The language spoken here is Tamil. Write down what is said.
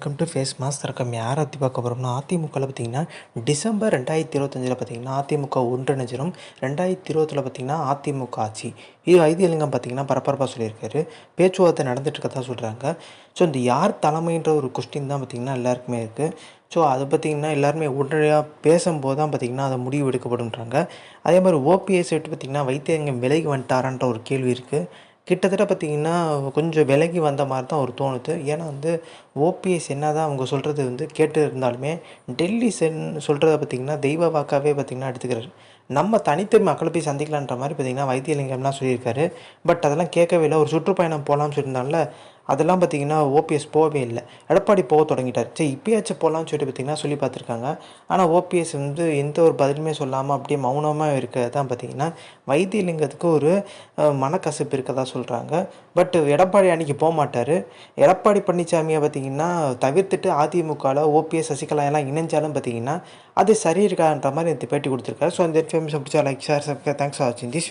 வெல்கம் டு ஃபேஸ் மாஸ்டர் தரக்கம் யாரை பற்றி பார்க்க போகிறோம்னா அதிமுகவில் பார்த்தீங்கன்னா டிசம்பர் ரெண்டாயிரத்தி இருபத்தஞ்சில் பார்த்தீங்கன்னா அதிமுக ஒன்றிணைஞ்சிரும். ரெண்டாயிரத்தி இருபத்தில் பார்த்தீங்கன்னா அதிமுக ஆட்சி. இது வைத்தியலிங்கம் பார்த்தீங்கன்னா பரபரப்பாக சொல்லியிருக்காரு. பேச்சுவார்த்தை நடந்துட்டு இருக்கதா சொல்கிறாங்க ஸோ இந்த யார் தலைமைன்ற ஒரு கொஸ்டின் தான் பார்த்திங்கன்னா எல்லாருக்குமே இருக்குது ஸோ அதை பார்த்திங்கன்னா எல்லாருமே உடனடியாக பேசும்போது தான் பார்த்திங்கன்னா அதை முடிவு எடுக்கப்படுன்றாங்க அதே மாதிரி ஓபிஎஸ் விட்டு பார்த்திங்கன்னா வைத்தியங்க விலைக்கு வந்துட்டாரான்ற ஒரு கேள்வி இருக்குது கிட்டத்தட்ட பார்த்திங்கன்னா கொஞ்சம் விலகி வந்த மாதிரி தான் ஒரு தோணுது. ஏன்னா வந்து ஓபிஎஸ் என்ன தான் அவங்க சொல்கிறது வந்து கேட்டு இருந்தாலுமே டெல்லி சென் சொல்கிறத பார்த்திங்கன்னா தெய்வ வாக்காகவே பார்த்திங்கன்னா எடுத்துக்கிறாரு. நம்ம தனித்து மக்களை போய் சந்திக்கலான்ற மாதிரி பார்த்திங்கன்னா வைத்தியலிங்கம்லாம் சொல்லியிருக்காரு. பட் அதெல்லாம் கேட்கவே இல்லை. ஒரு சுற்றுப்பயணம் போகலாம்னு சொல்லியிருந்தால அதெல்லாம் பார்த்திங்கன்னா ஓபிஎஸ் போகவே இல்லை. எடப்பாடி போக தொடங்கிட்டார். சரி இப்பயாச்சும் போகலான்னு சொல்லிட்டு பார்த்திங்கன்னா சொல்லி பார்த்துருக்காங்க. ஆனால் ஓபிஎஸ் வந்து எந்த ஒரு பதிலுமே சொல்லாமல் அப்படியே மௌனமாக இருக்கிறது தான் பார்த்திங்கன்னா வைத்தியலிங்கத்துக்கு ஒரு மனக்கசப்பு இருக்கதா சொல்கிறாங்க பட் எடப்பாடி அன்றைக்கி போக மாட்டார். எடப்பாடி பழனிசாமியை பார்த்திங்கன்னா தவிர்த்துட்டு அதிமுகவில் ஓபிஎஸ் சசிகலா எல்லாம் இணைஞ்சாலும் பார்த்திங்கன்னா அது சரி இருக்கான்ற மாதிரி இந்த பேட்டி கொடுத்துருக்காரு. ஸோ அந்த எஃப்எம் பிடிச்சா like share subscribe thanks for வாட்சிங் திஸ்